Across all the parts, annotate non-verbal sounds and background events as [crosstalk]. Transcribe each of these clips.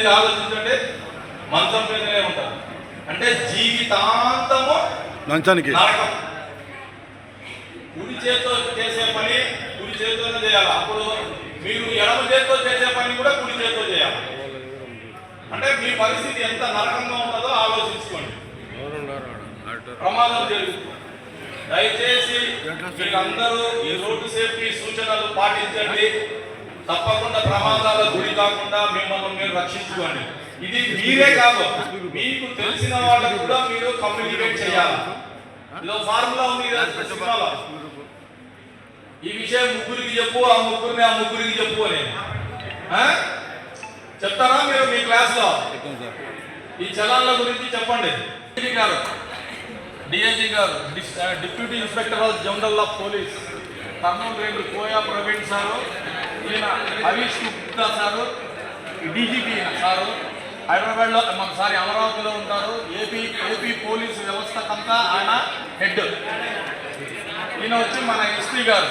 ఏంటి ఆలోచించండి మంచం మీదనే ఉంటారు. అంటే జీవితాంతము మంచానికి. కుడి చేతితో చేసే పని కుడి చేతితోనే చేయాలి. అప్పుడు మీరు ఎడమ చేతితో చేసే పని కూడా కుడి చేతితో చేయాలి. అంటే మీ పరిస్థితి ఎంత నరకంగా ఉంటుందో ఆలోచించుకోండి. ప్రమాదం జరుగుతుంది. దయచేసి మీరందరూ ఈ రోడ్డు సేఫ్టీ సూచనలు పాటించండి. తప్పకుండా ప్రమాదాల గురి కాకుండా మిమ్మల్ని మీరు రక్షించుకోండి. ఇది మీరే కాదు మీకు తెలిసిన వాళ్ళకు కూడా మీరు కమ్యూనికేట్ చేయాలి. ఇదో ఫార్ములా ఉంది సినిమాలో. ఈ విషయం ముగ్గురికి చెప్పు ఆ ముగ్గురిని ఆ ముగ్గురికి చెప్పు అని. చెప్తారా మీరు మీ క్లాస్లో ఈ చలాన్ల గురించి చెప్పండి. గారు. డిఐజీ గారు. Deputy inspector of general of police. Kurnool రేపు కోయా ప్రవీణ్ సారు. ఈయన Harish Gupta sir D G P sir హైదరాబాద్లో మన సారి అమరావతిలో ఉంటారు. ఏపీ ఏపీ పోలీస్ వ్యవస్థకంతా ఆయన హెడ్. ఈయన వచ్చి మన ఎస్పీ గారు.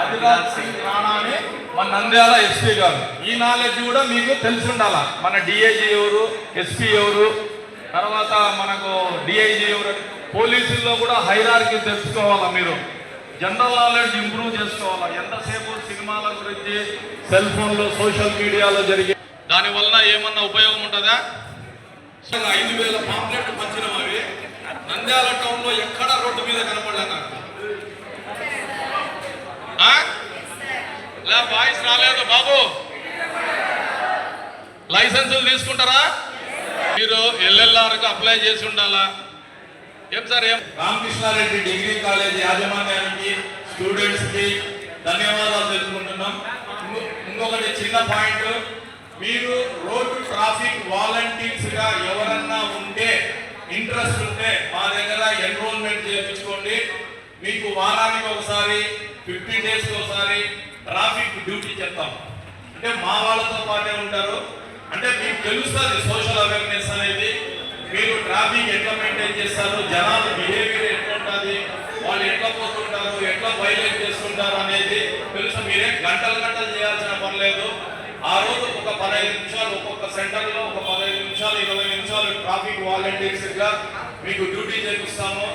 అధిరాజ్ సింగ్ రాణా అని మన నంద్యాల ఎస్పీ గారు. ఈ నాలెడ్జ్ కూడా మీకు తెలిసి ఉండాల మన డిఐజీ ఎవరు ఎస్పీ ఎవరు తర్వాత మనకు డిఐజీ ఎవరు పోలీసుల్లో కూడా హైరార్కి తెలుసుకోవాలా మీరు? జనరల్ నాలెడ్జ్ ఇంప్రూవ్ చేసుకోవాలా? ఎంతసేపు సినిమాల గురించి సెల్ ఫోన్లో సోషల్ మీడియాలో జరిగే దాని వలన ఏమన్నా ఉపయోగం ఉంటుందా? ఐదు వేల పాంప్లెట్లు పంచినాం అవి నంద్యాల టౌన్లో ఎక్కడ రోడ్డు మీద కనపడలే నాకు? లే వాయిస్ రాలేదు బాబు. లైసెన్సులు తీసుకుంటారా? మీరు ఎల్ఎల్ఆర్కి అప్లై చేసి ఉండాలా? ఏం సార్ ఏం? రామకృష్ణారెడ్డి డిగ్రీ కాలేజ్ యాజమాన్యానికి స్టూడెంట్స్కి ధన్యవాదాలు తెలుసుకుంటున్నాం ఇంకొకటి చిన్న పాయింట్. మీరు రోడ్డు ట్రాఫిక్ వాలంటీర్స్గా ఎవరన్నా ఉంటే ఇంట్రెస్ట్ ఉంటే మా దగ్గర ఎన్రోల్మెంట్ చేయించుకోండి. మీకు వారానికి ఒకసారి ఫిఫ్టీన్ డేస్ ఒకసారి ట్రాఫిక్ డ్యూటీ చెప్తాం. అంటే మా వాళ్ళతో పాటే ఉంటారు. అంటే మీకు తెలుస్తుంది సోషల్ అవేర్నెస్ అనేది. మీరు ట్రాఫిక్ ఎట్లా మెయింటైన్ చేస్తారు? జనాల బిహేవియర్ ఎట్లా ఉంటుంది వాళ్ళు ఎట్లా పోతుంటారు? ఎట్లా వైలేట్ చేస్తుంటారు అనేది తెలుసు? మీరే గంటలు గంటలు చేయాల్సిన పని లేదు. ఆ రోజు ఒక పదహైదు నిమిషాలు ఒక్కొక్క సెంటర్లో ఒక పదహైదు నిమిషాలు ఇరవై నిమిషాలు ట్రాఫిక్ వాలంటీర్స్గా మీకు డ్యూటీ చేపిస్తాము.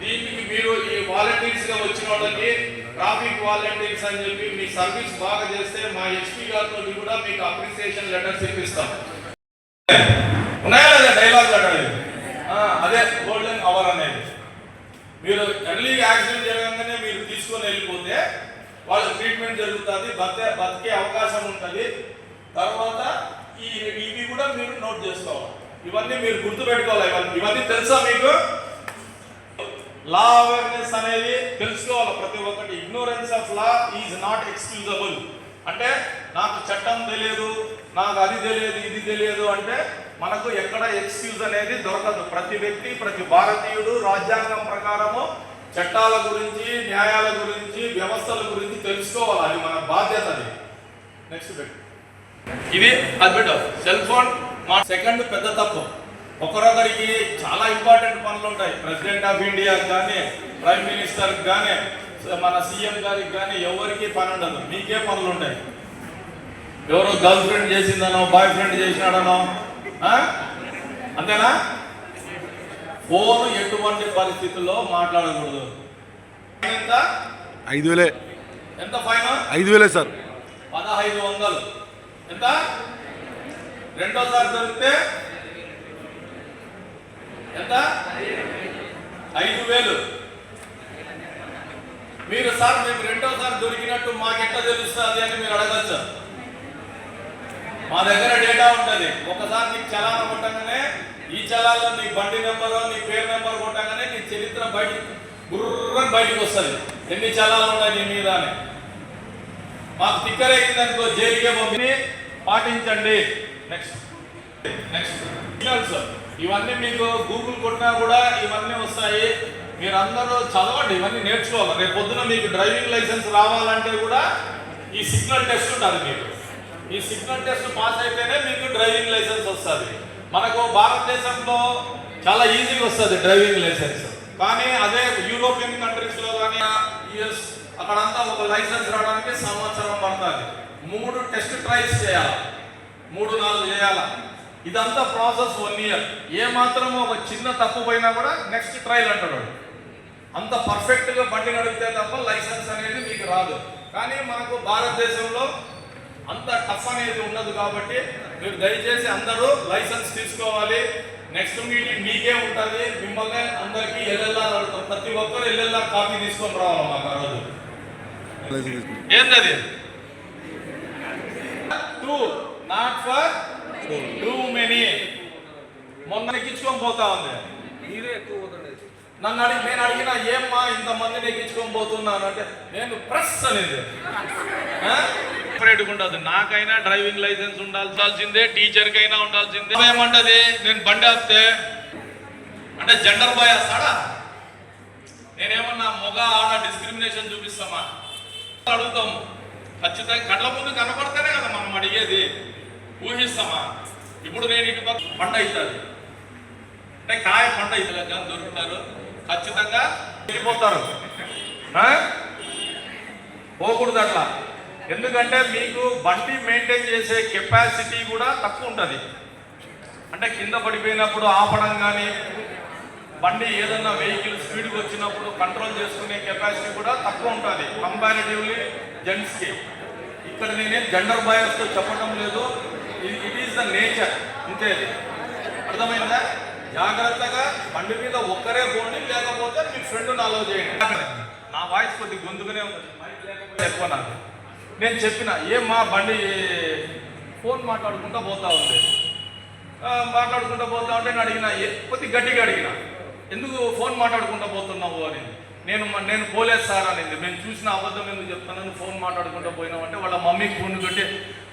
దీనికి మీరు ఈ వాలంటీర్స్గా వచ్చిన వాళ్ళకి ట్రాఫిక్ వాలంటీర్స్ అని చెప్పి మీ సర్వీస్ బాగా చేస్తే మా ఎస్పీ గారితో కూడా మీకు అప్రిసియేషన్ లెటర్స్ ఇప్పిస్తాం. ఉన్నాయా లేదా డైలాగ్ అనేది అదే గోల్డెన్ అవర్ అనేది. మీరు ఎర్లీ యాక్సిడెంట్ జరగంగానే మీరు తీసుకొని వెళ్ళిపోతే వాళ్ళ ట్రీట్మెంట్ జరుగుతుంది బతికే బతికే అవకాశం ఉంటుంది. తర్వాత ఈ ఇవి కూడా మీరు నోట్ చేసుకోవాలి. ఇవన్నీ మీరు గుర్తుపెట్టుకోవాలి. ఇవన్నీ ఇవన్నీ తెలుసా మీకు? లా అవేర్నెస్ అనేది తెలుసుకోవాలి. ప్రతి ఒక్కటి. Ignorance of law is not excusable అంటే నాకు చట్టం తెలియదు నాకు అది తెలియదు ఇది తెలియదు అంటే మనకు ఎక్కడ ఎక్స్క్యూజ్ అనేది దొరకదు. ప్రతి వ్యక్తి ప్రతి భారతీయుడు రాజ్యాంగం ప్రకారము చట్టాల గురించి న్యాయాల గురించి వ్యవస్థల గురించి తెలుసుకోవాలి. అది మన బాధ్యత అది నెక్స్ట్ పెట్టు ఇది అది పెట్టు సెల్ ఫోన్ మా సెకండ్ పెద్ద తప్పు. ఒకరొకరికి చాలా ఇంపార్టెంట్ పనులు ఉంటాయి. ప్రెసిడెంట్ ఆఫ్ ఇండియా కానీ ప్రైమ్ మినిస్టర్ కానీ మన సీఎం గారికి కానీ ఎవరికి పని ఉండదు. మీకే పనులు ఉంటాయి. ఎవరో గర్ల్ ఫ్రెండ్ చేసిందనో బాయ్ ఫ్రెండ్ చేసినాడనో అంతేనా? ఫోన్ ఎటువంటి పరిస్థితుల్లో మాట్లాడకూడదు. ఎంత? ఐదు వేలే. ఎంత ఫైన్? ఐదు వేలే సార్. పదహైదు వందలు. ఎంత? రెండోసారి దొరికితే? ఎంత? ఐదు వేలు. మీరు సార్ మేము రెండోసారి దొరికినట్టు మాకు ఎట్లా తెలుస్తుంది అని మీరు అడగచ్చు. మా దగ్గర డేటా ఉంటుంది. ఒకసారి నీకు చలాన కొట్టగానే ఈ చలాల్లో నీ బండి నెంబరు నీ పేరు నెంబర్ కొట్టగానే నీ చరిత్ర బయట బుర్రని బయటకు వస్తుంది. ఎన్ని చలాలు ఉన్నాయి నీ మీద అని మాకు తిక్కరేగింది అనుకో జైలుకే పంపిణీ పాటించండి. నెక్స్ట్ నెక్స్ట్ సిగ్నల్స్ ఇవన్నీ మీకు గూగుల్ కొట్టినా కూడా ఇవన్నీ వస్తాయి. మీరందరూ చదవండి ఇవన్నీ నేర్చుకోవాలి. రేపు పొద్దున మీకు డ్రైవింగ్ లైసెన్స్ రావాలంటే కూడా ఈ సిగ్నల్ టెస్ట్ ఉంటుంది మీకు. ఈ సిగ్నల్ టెస్ట్ పాస్ అయితేనే మీకు డ్రైవింగ్ లైసెన్స్ వస్తుంది. మనకు భారతదేశంలో చాలా ఈజీగా వస్తుంది డ్రైవింగ్ లైసెన్స్. కానీ అదే యూరోపియన్ కంట్రీస్లో కానీ యుఎస్ అక్కడంతా ఒక లైసెన్స్ రావడానికి సంవత్సరం పడుతుంది. మూడు టెస్ట్ ట్రైల్స్ చేయాలి? మూడు నాలుగు చేయాల? ఇదంతా ప్రాసెస్ వన్ ఇయర్. ఏ మాత్రం ఒక చిన్న తప్పు పోయినా కూడా నెక్స్ట్ ట్రయల్ అంటాడు. అంత పర్ఫెక్ట్గా బండి నడిపితే తప్ప లైసెన్స్ అనేది మీకు రాదు. కానీ మనకు భారతదేశంలో అంత టఫ్ అనేది ఉండదు కాబట్టి మీరు దయచేసి అందరూ లైసెన్స్ తీసుకోవాలి. నెక్స్ట్ మీటింగ్ మీకే ఉంటుంది. మిమ్మల్ని అందరికీ ఎల్ఎల్ఆర్ అడుగుతాం. ప్రతి ఒక్కరు ఎల్ఎల్ఆర్ కాపీ తీసుకొని రావాలి మాకు ఆ రోజు. ఏంటది? Two not four too many మొన్న ఎక్కించుకొని పోతా ఉంది. నన్ను అడిగి నేను అడిగిన ఏమ్మా ఇంతమందిని ఎక్కించుకొని పోతున్నాను అంటే నేను ప్రెస్ అనేది. [laughs] సెపరేట్గా ఉండదు. నాకైనా డ్రైవింగ్ లైసెన్స్ ఉండాల్సిందే టీచర్కి అయినా ఉండాల్సిందే ఏమంటది నేను బండి ఆపితే. అంటే జెండర్ బాయ్ వస్తాడా నేనేమన్నా మొగ ఆడ డిస్క్రిమినేషన్ చూపిస్తామా? అడుగుతాము. ఖచ్చితంగా కళ్ళ ముందు కనపడితేనే కదా మనం అడిగేది. ఊహిస్తామా? ఇప్పుడు నేను ఇటు పక్క పంట అవుతుంది. అంటే కాయ పంట అవుతుంది. కానీ దొరుకుతారు. ఖచ్చితంగా వెళ్ళిపోతారు. ఆ? పోకూడదు అట్లా. ఎందుకంటే మీకు బండి మెయింటైన్ చేసే కెపాసిటీ కూడా తక్కువ ఉంటుంది. అంటే కింద పడిపోయినప్పుడు ఆపడం కానీ బండి ఏదన్నా వెహికల్ స్పీడ్కి వచ్చినప్పుడు కంట్రోల్ చేసుకునే కెపాసిటీ కూడా తక్కువ ఉంటుంది. కంపారిటివ్లీ జెంట్స్కి ఇక్కడ నేనేం జెండర్ బయాస్తో చెప్పడం లేదు. ఇట్ ఈస్ ద నేచర్ ఇంతే అర్థమైందా? జాగ్రత్తగా బండి మీద ఒక్కరే పోండి లేకపోతే మీ ఫ్రెండ్ అలౌ చేయండి. నా వాయిస్ కొద్ది గొంతుకునే ఉంది. మైక్ లేకపోతే ఎక్కువ నాకు. నేను చెప్పిన ఏం మా బండి ఫోన్ మాట్లాడుకుంటా పోతా ఉంది మాట్లాడుకుంటా పోతా ఉంటే నేను అడిగిన కొద్ది గట్టిగా అడిగిన ఎందుకు ఫోన్ మాట్లాడుకుంటా పోతున్నావు? అని నేను నేను పోలేదు సార్ అనింది. మేము చూసిన అబద్ధం ఎందుకు చెప్తానని ఫోన్ మాట్లాడుకుంటూ పోయినామంటే వాళ్ళ మమ్మీకి ఫోన్ కొట్టి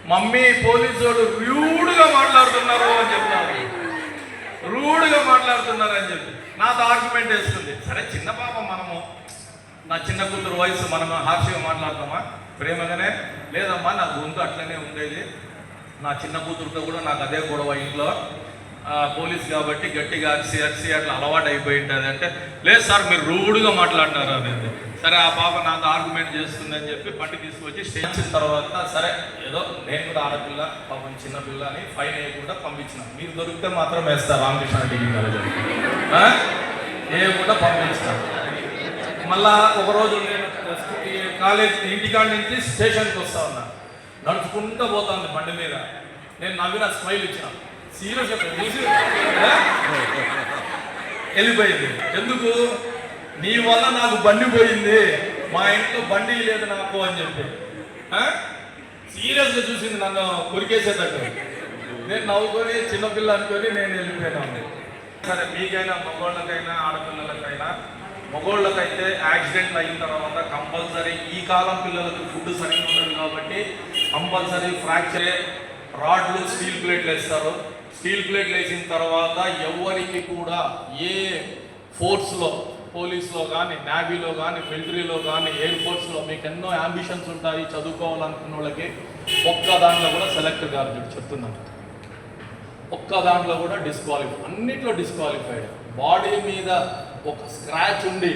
మమ్మీ పోలీసు వాళ్ళు రూడ్గా మాట్లాడుతున్నారు అని చెప్తాను రూడ్గా మాట్లాడుతున్నారు అని చెప్పి. నాతో ఆర్గ్యుమెంట్ వేస్తుంది. సరే చిన్న పాప మనము నా చిన్న కూతురు వయసు మనం హార్ష్గా మాట్లాడతామా? ప్రేమగానే లేదమ్మా నా గొంతు అట్లనే ఉండేది. నా చిన్న కూతురుతో కూడా నాకు అదే గొడవ ఇంట్లో. పోలీస్ కాబట్టి గట్టిగా అరిసి అరిసి అట్లా అలవాటు అయిపోయి ఉంటుంది. అంటే లేదు సార్ మీరు రూడ్గా మాట్లాడినారు అనేది. సరే ఆ పాప నాకు ఆర్గ్యుమెంట్ చేస్తుందని చెప్పి బండి తీసుకొచ్చి స్టేషన్ తర్వాత సరే ఏదో నేను కూడా ఆడపిల్ల పాపం చిన్న పిల్ల అని ఫైన్ వేయకుండా పంపించిన. మీరు దొరికితే మాత్రం వేస్తారు రామకృష్ణ డిగ్రీ కాలేజ్ వేయకుండా పంపించిన. మళ్ళా ఒక రోజు నేను కాలేజ్ ఇంటికాడ నుంచి స్టేషన్కి వస్తా ఉన్నా. నడుచుకుంటూ పోతాను బండి మీద. నేను నవ్విన స్మైల్ ఇచ్చిన. సీరియస్ చూసి. వెళ్ళిపోయింది. ఎందుకు? నీ వల్ల నాకు బండి పోయింది. మా ఇంట్లో బండి లేదు నాకు అని చెప్పి. సీరియస్గా చూసింది నన్ను కొరికేసేటట్టు. నేను నవ్వుకొని చిన్నపిల్ల అనుకొని నేను వెళ్ళిపోయినాను సరే మీకైనా మగవాళ్ళకైనా ఆడపిల్లలకైనా మగవాళ్ళకైతే యాక్సిడెంట్లు అయిన తర్వాత కంపల్సరీ ఈ కాలం పిల్లలకు ఫుడ్ సరిగ్గా ఉండదు కాబట్టి కంపల్సరీ ఫ్రాక్చర్ రాడ్లు స్టీల్ ప్లేట్లు వేస్తారు. స్టీల్ ప్లేట్లు వేసిన తర్వాత ఎవరికి కూడా ఏ ఫోర్స్లో పోలీస్లో కానీ నేవీలో కానీ మిలిటరీలో కానీ ఎయిర్ ఫోర్స్లో మీకు ఎన్నో అంబిషన్స్ ఉంటాయి చదువుకోవాలనుకున్న వాళ్ళకి ఒక్క దాంట్లో కూడా సెలెక్ట్ కాదు చెప్తున్నాను. ఒక్క దాంట్లో కూడా డిస్క్వాలిఫై అన్నిట్లో డిస్క్వాలిఫైడ్. బాడీ మీద ఒక స్క్రాచ్ ఉండి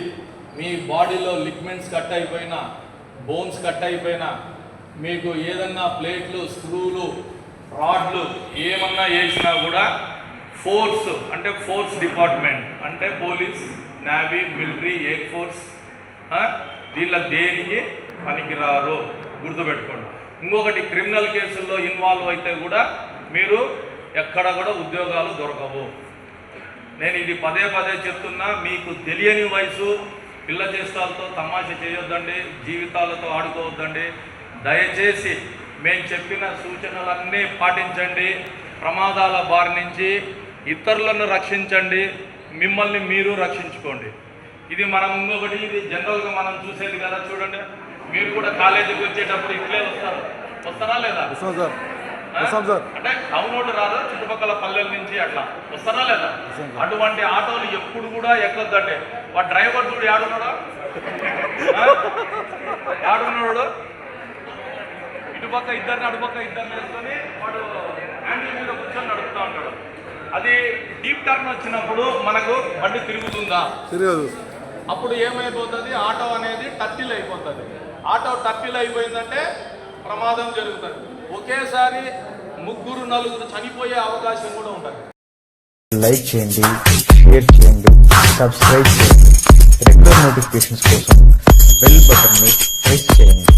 మీ బాడీలో లిగ్మెంట్స్ కట్ అయిపోయినా బోన్స్ కట్ అయిపోయినా మీకు ఏదన్నా ప్లేట్లు స్క్రూలు రాడ్లు ఏమన్నా వేసినా కూడా ఫోర్స్ అంటే ఫోర్స్ డిపార్ట్మెంట్ అంటే police navy military air force వీళ్ళ దేనికి పనికిరారు గుర్తుపెట్టుకోండి. ఇంకొకటి క్రిమినల్ కేసుల్లో ఇన్వాల్వ్ అయితే కూడా మీరు ఎక్కడ కూడా ఉద్యోగాలు దొరకవు. నేను ఇది పదే పదే చెప్తున్నా మీకు తెలియని వయసు పిల్ల చేష్టాలతో తమాష చేయొద్దండి జీవితాలతో ఆడుకోవద్దండి. దయచేసి మేము చెప్పిన సూచనలన్నీ పాటించండి ప్రమాదాల బారి నుంచి ఇతరులను రక్షించండి మిమ్మల్ని మీరు రక్షించుకోండి. ఇది మనం ఇంకొకటి ఇది జనరల్గా మనం చూసేది కదా చూడండి. మీరు కూడా కాలేజీకి వచ్చేటప్పుడు ఇట్లే వస్తారు. వస్తారా లేదా? వస్తాం సార్. అంటే టౌన్ రోడ్డు రాదా చుట్టుపక్కల పల్లెల నుంచి అట్లా. వస్తారా లేదా. అటువంటి ఆటోలు ఎప్పుడు కూడా ఎక్కొద్దంటే. వాడు డ్రైవర్ చూడు ఆడున్నాడా ఆడున్నాడు ఇటుపక్క ఇద్దరిని అటుపక్క ఇద్దరిని వేసుకొని వాడు హ్యాండిల్ మీద కూర్చొని నడుపుతా ఉంటాడు. అది డీప్ టర్న్ వచ్చినప్పుడు మనకు బండి తిరుగుతుందా? తిరగదు. అప్పుడు ఏమైపోతుంది? ఆటో అనేది టర్టిల్ అయిపోతుంది ఆటో టర్టిల్ అయిపోయిందంటే ప్రమాదం జరుగుతుంది. ఒకేసారి ముగ్గురు నలుగురు చనిపోయే అవకాశం కూడా ఉంటుంది లైక్ చేయండి షేర్ చేయండి సబ్స్క్రైబ్ చేయండి. రెగ్యులర్ నోటిఫికేషన్స్ కోసం బెల్ బటన్ని ప్రెస్ చేయండి.